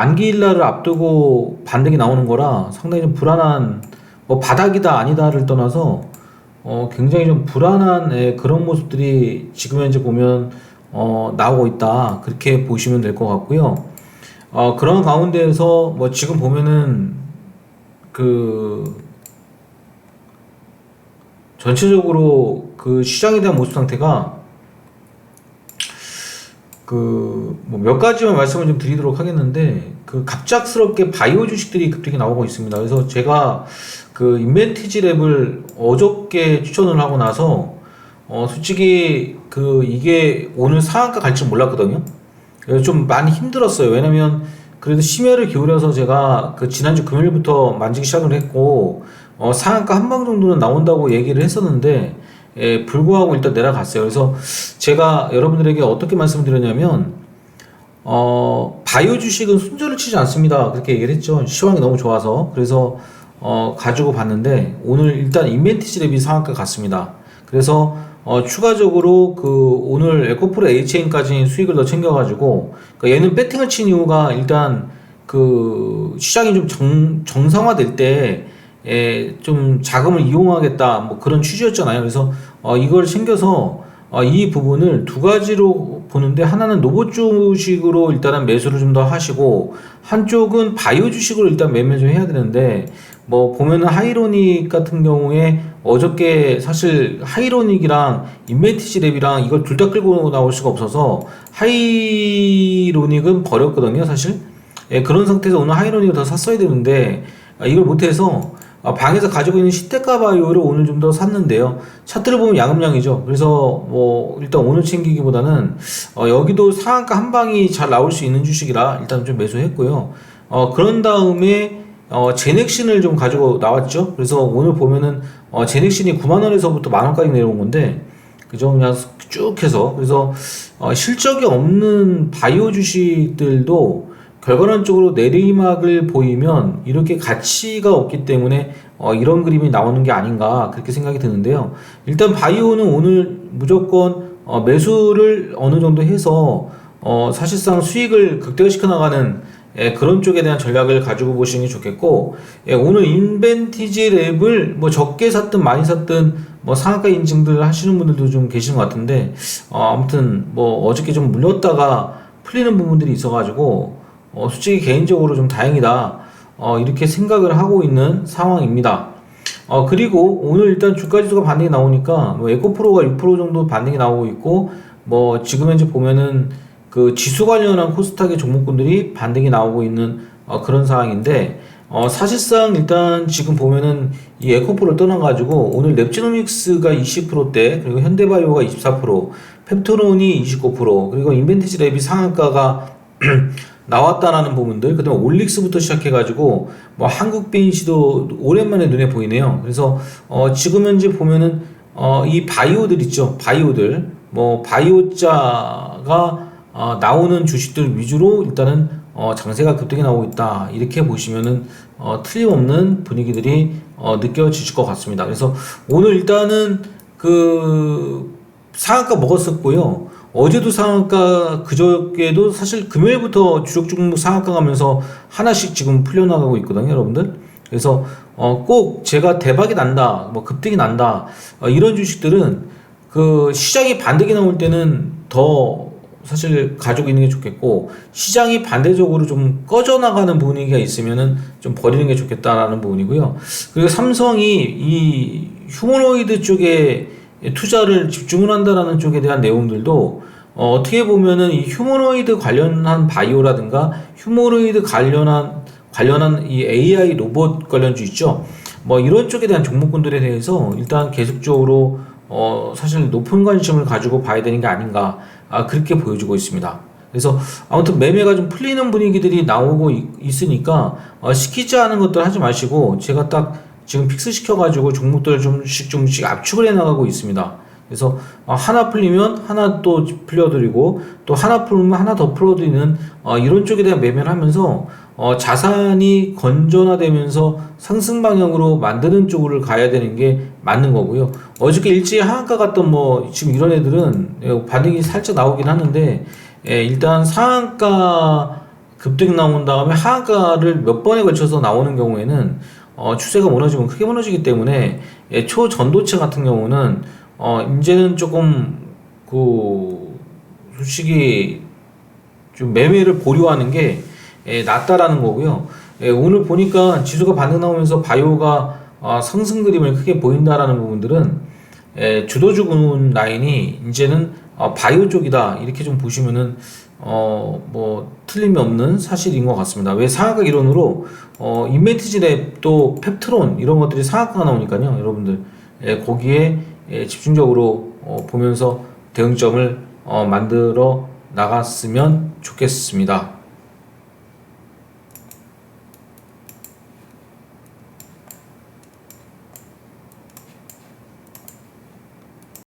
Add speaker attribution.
Speaker 1: 만기일날을 앞두고 반등이 나오는 거라 상당히 좀 불안한 뭐 바닥이다 아니다를 떠나서 어 굉장히 좀 불안한 예, 그런 모습들이 지금 현재 보면 어 나오고 있다 그렇게 보시면 될 것 같고요. 어 그런 가운데에서 뭐 지금 보면은 그 전체적으로 그 시장에 대한 모습 상태가 그뭐몇 가지만 말씀을 좀 드리도록 하겠는데 그 갑작스럽게 바이오 주식들이 급등이 나오고 있습니다. 그래서 제가 그 인벤티지 랩을 어저께 추천을 하고 나서 어 솔직히 그 이게 오늘 상한가 갈 줄 몰랐거든요. 그래서 좀 많이 힘들었어요. 왜냐면 그래도 심혈을 기울여서 제가 그 지난주 금요일부터 만지기 시작을 했고 어 상한가 한 방 정도는 나온다고 얘기를 했었는데 예, 불구하고 일단 내려갔어요. 그래서 제가 여러분들에게 어떻게 말씀드렸냐면 어 바이오 주식은 순조를 치지 않습니다. 그렇게 얘기를 했죠. 시황이 너무 좋아서 그래서 어 가지고 봤는데 오늘 일단 인벤티지 랩이 상한가 갔습니다. 그래서 어 추가적으로 그 오늘 에코프로 Hchain까지 수익을 더 챙겨가지고 그러니까 얘는 배팅을 친 이유가 일단 그 시장이 좀 정, 정상화될 때 에, 좀 자금을 이용하겠다 뭐 그런 취지였잖아요. 그래서 어, 이걸 챙겨서 어, 이 부분을 두 가지로 보는데 하나는 로봇 주식으로 일단은 매수를 좀 더 하시고 한쪽은 바이오 주식으로 일단 매매 좀 해야 되는데 뭐 보면은 하이로닉 같은 경우에 어저께 사실 하이로닉이랑 인벤티지 랩이랑 이걸 둘 다 끌고 나올 수가 없어서 하이로닉은 버렸거든요 사실 예, 그런 상태에서 오늘 하이로닉을 더 샀어야 되는데 아, 이걸 못해서 아, 방에서 가지고 있는 시테카 바이오를 오늘 좀 더 샀는데요. 차트를 보면 양음량이죠. 그래서 뭐 일단 오늘 챙기기보다는 어, 여기도 상한가 한 방이 잘 나올 수 있는 주식이라 일단 좀 매수했고요. 어, 그런 다음에 어, 제넥신을 좀 가지고 나왔죠. 그래서 오늘 보면은 어, 제넥신이 9만 원에서부터 만 원까지 내려온 건데 그죠? 그냥 쭉 해서 그래서 어, 실적이 없는 바이오 주식들도 결과론적으로 내리막을 보이면 이렇게 가치가 없기 때문에 어, 이런 그림이 나오는 게 아닌가 그렇게 생각이 드는데요. 일단 바이오는 오늘 무조건 어, 매수를 어느 정도 해서 어, 사실상 수익을 극대화시켜 나가는 예, 그런 쪽에 대한 전략을 가지고 보시는 게 좋겠고 예, 오늘 인벤티지 랩을 뭐 적게 샀든 많이 샀든 뭐 상한가 인증들 하시는 분들도 좀 계시는 것 같은데 어, 아무튼 뭐 어저께 좀 물렸다가 풀리는 부분들이 있어가지고 어, 솔직히 개인적으로 좀 다행이다. 어, 이렇게 생각을 하고 있는 상황입니다. 어, 그리고 오늘 일단 주가지수가 반등이 나오니까 뭐 에코프로가 6% 정도 반등이 나오고 있고 뭐 지금 현재 보면은 그 지수 관련한 코스닥의 종목군들이 반등이 나오고 있는 어, 그런 상황인데 어, 사실상 일단 지금 보면은 이 에코프로를 떠나가지고 오늘 랩지노믹스가 20%대 그리고 현대바이오가 24% 펩토론이 29% 그리고 인벤티지 랩이 상한가가 나왔다라는 부분들, 그다음에 올릭스부터 시작해가지고 뭐 한국빈시도 오랜만에 눈에 보이네요. 그래서 어 지금 현재 보면은 어 이 바이오들 있죠, 바이오들 뭐 바이오자가 어 나오는 주식들 위주로 일단은 어 장세가 급등이 나오고 있다 이렇게 보시면은 어 틀림없는 분위기들이 어 느껴지실 것 같습니다. 그래서 오늘 일단은 그 상한가 먹었었고요. 어제도 상한가 그저께도 사실 금요일부터 주력 종목 상한가 가면서 하나씩 지금 풀려나가고 있거든요, 여러분들. 그래서 어 꼭 제가 대박이 난다, 뭐 급등이 난다 어 이런 주식들은 그 시장이 반등이 나올 때는 더 사실 가지고 있는 게 좋겠고 시장이 반대적으로 좀 꺼져 나가는 분위기가 있으면은 좀 버리는 게 좋겠다라는 부분이고요. 그리고 삼성이 이 휴머노이드 쪽에 투자를 집중을 한다라는 쪽에 대한 내용들도 어, 어떻게 보면은 이 휴머노이드 관련한 바이오라든가 휴머노이드 관련한 관련한 이 AI 로봇 관련주 있죠. 뭐 이런 쪽에 대한 종목군들에 대해서 일단 계속적으로 어, 사실 높은 관심을 가지고 봐야 되는 게 아닌가 아, 그렇게 보여주고 있습니다. 그래서 아무튼 매매가 좀 풀리는 분위기들이 나오고 있, 으니까 어, 시키지 않은 것들 하지 마시고 제가 딱 지금 픽스 시켜가지고 종목들을 좀씩 좀씩 압축을 해나가고 있습니다. 그래서 어, 하나 풀리면 하나 또 풀려드리고 또 하나 풀면 하나 더 풀어드리는 어, 이런 쪽에 대한 매매를 하면서 어, 자산이 건전화되면서 상승 방향으로 만드는 쪽으로 가야 되는 게 맞는 거고요. 어저께 일찍 하한가 갔던 뭐 지금 이런 애들은 예, 반응이 살짝 나오긴 하는데 예, 일단 상한가 급등 나온 다음에 하한가를 몇 번에 걸쳐서 나오는 경우에는 어, 추세가 무너지면 크게 무너지기 때문에 예, 초전도체 같은 경우는 어, 이제는 조금 그 솔직히 좀 매매를 보류하는 게 예, 낫다라는 거고요. 예, 오늘 보니까 지수가 반등 나오면서 바이오가 어, 상승 그림을 크게 보인다라는 부분들은 예, 주도주군 라인이 이제는 어, 바이오 쪽이다 이렇게 좀 보시면은 어 뭐 틀림이 없는 사실인 것 같습니다. 왜 상하가 이론으로 어 인벤티지랩 또 펩트론 이런 것들이 상하가 나오니까요, 여러분들 예, 거기에 예, 집중적으로 어, 보면서 대응점을 어, 만들어 나갔으면 좋겠습니다.